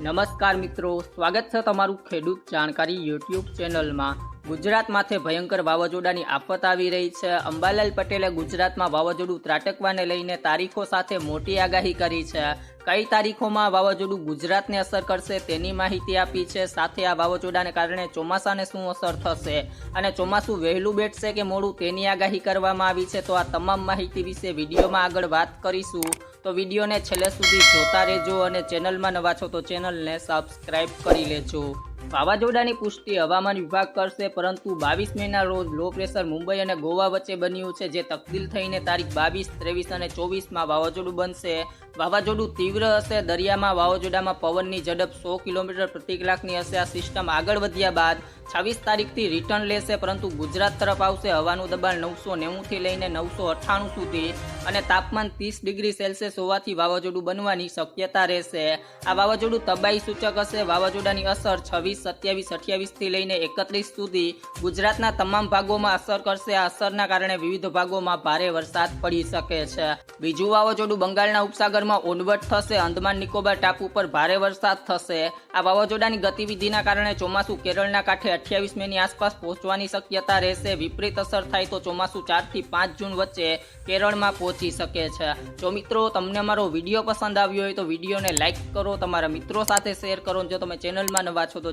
નમસ્કાર મિત્રો, સ્વાગત છે તમારું ખેડૂત જાણકારી યુટ્યુબ ચેનલમાં. ગુજરાતમાંથી ભયંકર વાવાઝોડાની આફત આવી રહી છે. અંબાલાલ પટેલે ગુજરાતમાં વાવાઝોડું ત્રાટકવાને લઈને તારીખો સાથે મોટી આગાહી કરી છે. કઈ તારીખોમાં વાવાઝોડું ગુજરાતને અસર કરશે તેની માહિતી આપી છે. સાથે આ વાવાઝોડાને કારણે ચોમાસાને શું અસર થશે અને ચોમાસું વહેલું બેઠશે કે મોડું તેની આગાહી કરવામાં આવી છે તો આ તમામ માહિતી વિશે વિડીયોમાં આગળ વાત કરીશું. તો વિડીયોને છેલ્લે સુધી જોતા રહેજો અને ચેનલમાં નવા છો તો ચેનલને સબસ્ક્રાઈબ કરી લેજો. વાવાઝોડાની પુષ્ટિ હવામાન વિભાગ કરશે, પરંતુ બાવીસ મેના રોજ લો પ્રેશર મુંબઈ અને ગોવા વચ્ચે બન્યું છે, જે તબદીલ થઈને તારીખ બાવીસ, ત્રેવીસ અને ચોવીસમાં વાવાઝોડું બનશે. વાવાઝોડું તીવ્ર હશે, દરિયામાં વાવાઝોડામાં પવનની ઝડપ સો કિલોમીટર પ્રતિ કલાકની હશે. આ સિસ્ટમ આગળ વધ્યા બાદ છવ્વીસ તારીખથી રિટર્ન લેશે, પરંતુ ગુજરાત તરફ આવશે. હવાનું દબાણ નવસો નેવુંથી લઈને નવસો અઠ્ઠાણું સુધી અને તાપમાન ત્રીસ ડિગ્રી સેલ્સિયસ હોવાથી વાવાઝોડું બનવાની શક્યતા રહેશે. આ વાવાઝોડું તબાહી સૂચક હશે. વાવાઝોડાની અસર છવ્વીસ સત્યાવીસ, અઠ્યાવીસથી લઈને એકત્રીસ સુધી ગુજરાતના તમામ ભાગોમાં અસર કરશે. આ અસરના કારણે વિવિધ ભાગોમાં ભારે વરસાદ પડી શકે છે. બીજું વાવાઝોડું બંગાળના ઉપસાગરમાં ઓનવટ થશે. અંદમાન નિકોબાર ટાપુ પર ભારે વરસાદ થશે. આ વાવાઝોડાની ગતિવિધિના કારણે ચોમાસું કેરળના કાંઠે અઠ્યાવીસ મેની આસપાસ પહોંચવાની શક્યતા રહેશે. વિપરીત અસર થાય તો ચોમાસું ચારથી પાંચ જૂન વચ્ચે કેરળમાં પહોંચી શકે છે. જો મિત્રો તમને અમારો વીડિયો પસંદ આવ્યો હોય તો વિડીયોને લાઇક કરો, તમારા મિત્રો સાથે શેર કરો. જો તમે ચેનલમાં નવા છો તો